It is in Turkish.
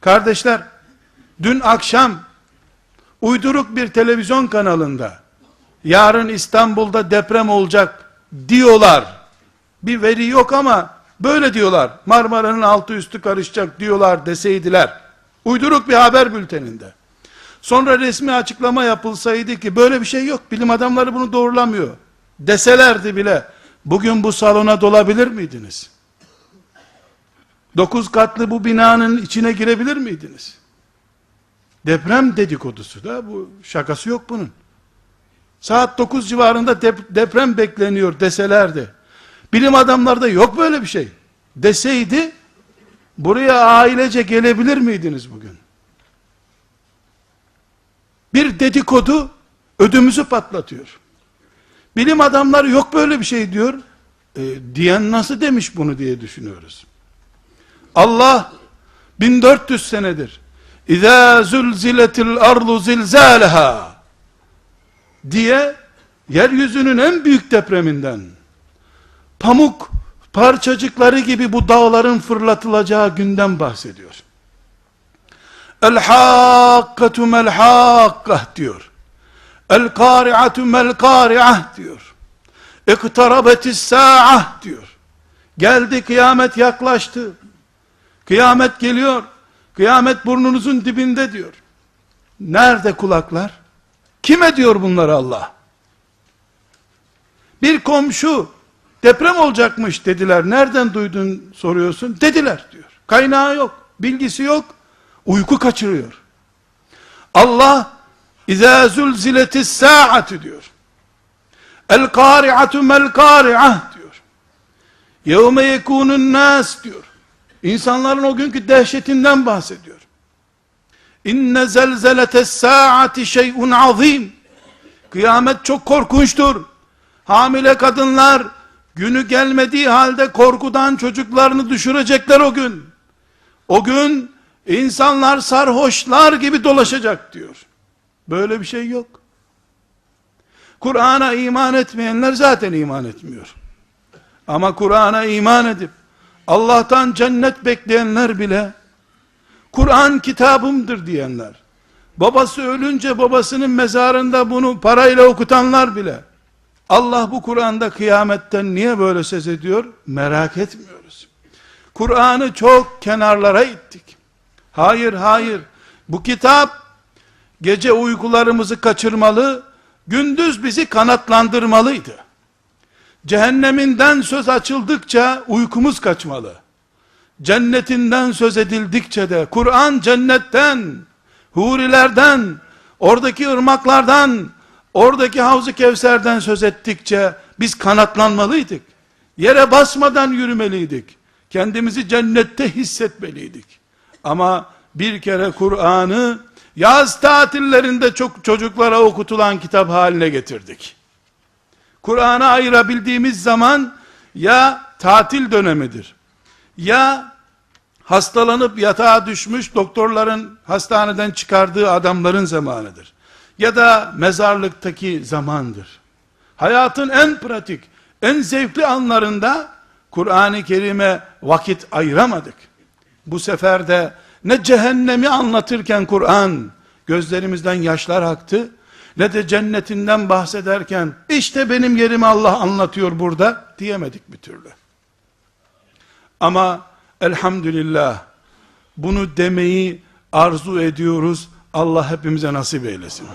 Kardeşler, dün akşam uyduruk bir televizyon kanalında yarın İstanbul'da deprem olacak diyorlar. Bir veri yok ama böyle diyorlar. Marmara'nın altı üstü karışacak diyorlar deseydiler. Uyduruk bir haber bülteninde. Sonra resmi açıklama yapılsaydı ki böyle bir şey yok. Bilim adamları bunu doğrulamıyor. Deselerdi bile bugün bu salona dolabilir miydiniz? Dokuz katlı bu binanın içine girebilir miydiniz? Deprem dedikodusu da bu şakası yok bunun. Saat 9 civarında dep- deprem bekleniyor deselerdi. Bilim adamlarda yok böyle bir şey. Deseydi buraya ailece gelebilir miydiniz bugün? Bir dedikodu ödümüzü patlatıyor. Bilim adamları yok böyle bir şey diyor. E, diyen nasıl demiş bunu diye düşünüyoruz. Allah 1400 senedir İzâ zulziletil ardu zilzâleha diye yeryüzünün en büyük depreminden pamuk parçacıkları gibi bu dağların fırlatılacağı günden bahsediyor. El hakkatu mel hakkah diyor. El kari'atu mel kari'ah diyor. İktarabetis sa'ah diyor. Geldi kıyamet yaklaştı. Kıyamet geliyor. Kıyamet burnunuzun dibinde diyor. Nerede kulaklar? Kime diyor bunları Allah? Bir komşu deprem olacakmış dediler. Nereden duydun soruyorsun? Dediler diyor. Kaynağı yok. Bilgisi yok. Uyku kaçırıyor. Allah İzâ zulziletis sa'atu diyor. El kari'atu mel kari'ah diyor. Yevme yekunun nas diyor. İnsanların o günkü dehşetinden bahsediyor. İnne zelzeletes saati şey'un azim. Kıyamet çok korkunçtur. Hamile kadınlar günü gelmediği halde korkudan çocuklarını düşürecekler o gün. O gün insanlar sarhoşlar gibi dolaşacak diyor. Böyle bir şey yok. Kur'an'a iman etmeyenler zaten iman etmiyor. Ama Kur'an'a iman edip Allah'tan cennet bekleyenler bile Kur'an kitabımdır diyenler babası ölünce babasının mezarında bunu parayla okutanlar bile Allah bu Kur'an'da kıyametten niye böyle söz ediyor? Merak etmiyoruz. Kur'an'ı çok kenarlara ittik. Hayır hayır. Bu kitap gece uykularımızı kaçırmalı gündüz bizi kanatlandırmalıydı Cehenneminden söz açıldıkça uykumuz kaçmalı. Cennetinden söz edildikçe de Kur'an cennetten, hurilerden, oradaki ırmaklardan, oradaki havzu kevserden söz ettikçe biz kanatlanmalıydık. Yere basmadan yürümeliydik. Kendimizi cennette hissetmeliydik. Ama bir kere Kur'an'ı yaz tatillerinde çok çocuklara okutulan kitap haline getirdik. Kur'an'a ayırabildiğimiz zaman ya tatil dönemidir. Ya hastalanıp yatağa düşmüş doktorların hastaneden çıkardığı adamların zamanıdır. Ya da mezarlıktaki zamandır. Hayatın en pratik, en zevkli anlarında Kur'an-ı Kerim'e vakit ayıramadık. Bu sefer de ne cehennemi anlatırken Kur'an gözlerimizden yaşlar aktı ne de cennetinden bahsederken işte benim yerimi Allah anlatıyor burada diyemedik bir türlü. Ama elhamdülillah bunu demeyi arzu ediyoruz. Allah hepimize nasip eylesin.